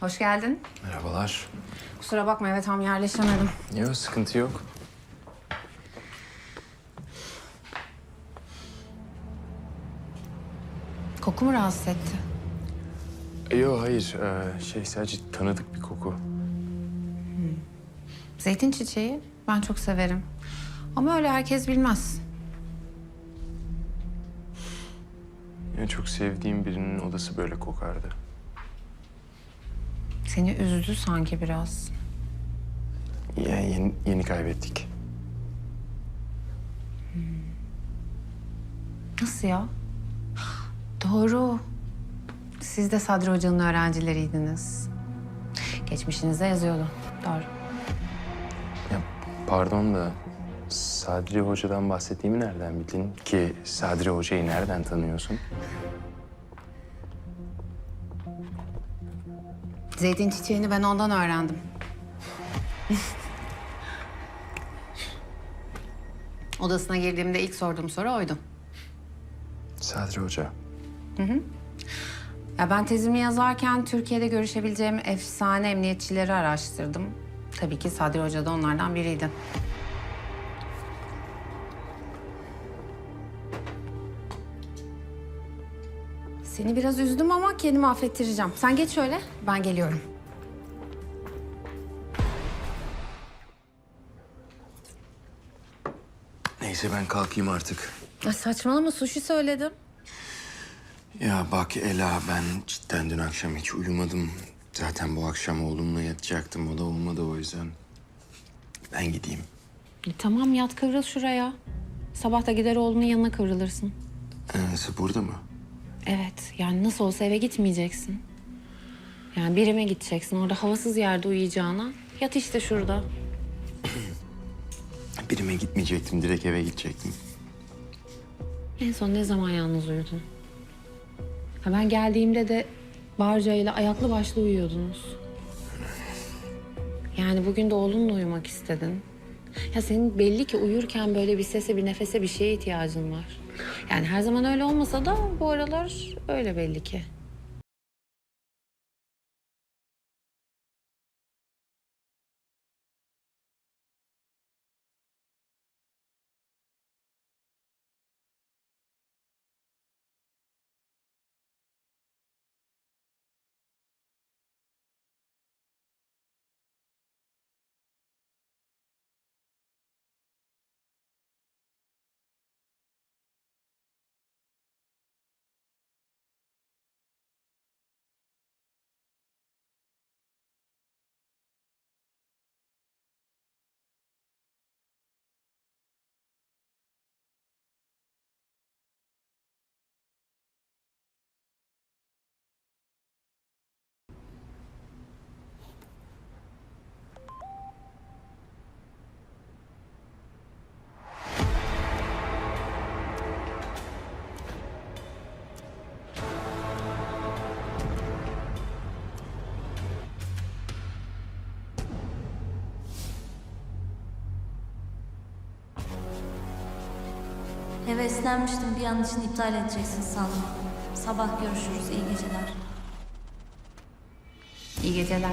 Hoş geldin. Merhabalar. Kusura bakma eve tam yerleşemedim. Yok sıkıntı yok. Koku mu rahatsız etti? Yok hayır. Ee, şey sadece tanıdık bir koku. Zeytin çiçeği ben çok severim. Ama öyle herkes bilmez. Yani çok sevdiğim birinin odası böyle kokardı. Seni üzdü sanki biraz. Yani yeni, yeni kaybettik. Nasıl ya? Doğru. Siz de Sadri Hoca'nın öğrencileriydiniz. Geçmişinizde yazıyordu. Doğru. Ya pardon da Sadri Hoca'dan bahsettiğimi nereden bildin ki Sadri Hoca'yı nereden tanıyorsun? Zeytin çiçeğini ben ondan öğrendim. Odasına girdiğimde ilk sorduğum soru oydu. Sadri Hoca. Ya ben tezimi yazarken Türkiye'de görüşebileceğim efsane emniyetçileri araştırdım. Tabii ki Sadri Hoca da onlardan biriydi. Seni biraz üzdüm ama kendimi affettireceğim. Sen geç şöyle, ben geliyorum. Neyse ben kalkayım artık. Ay saçmalama, sushi söyledim. Ya bak Ela ben cidden dün akşam hiç uyumadım. Zaten bu akşam oğlumla yatacaktım. O da olmadı o yüzden. Ben gideyim. E, tamam yat kıvrıl şuraya. Sabah da gider oğlunun yanına kıvrılırsın. Ee, burada mı? Evet, yani nasıl olsa eve gitmeyeceksin. Yani birime gideceksin. Orada havasız yerde uyuyacağına yat işte şurada. Birime gitmeyecektim. Direkt eve gidecektim. En son ne zaman yalnız uyudun? Ha ben geldiğimde de Barca ile ayaklı başlı uyuyordunuz. Yani bugün de oğlunla uyumak istedin. Ya senin belli ki uyurken böyle bir sese, bir nefese, bir şeye ihtiyacın var. Yani her zaman öyle olmasa da bu aralar öyle belli ki. Heveslenmiştim bir an için iptal edeceksin sandım. Sabah görüşürüz, iyi geceler. İyi geceler.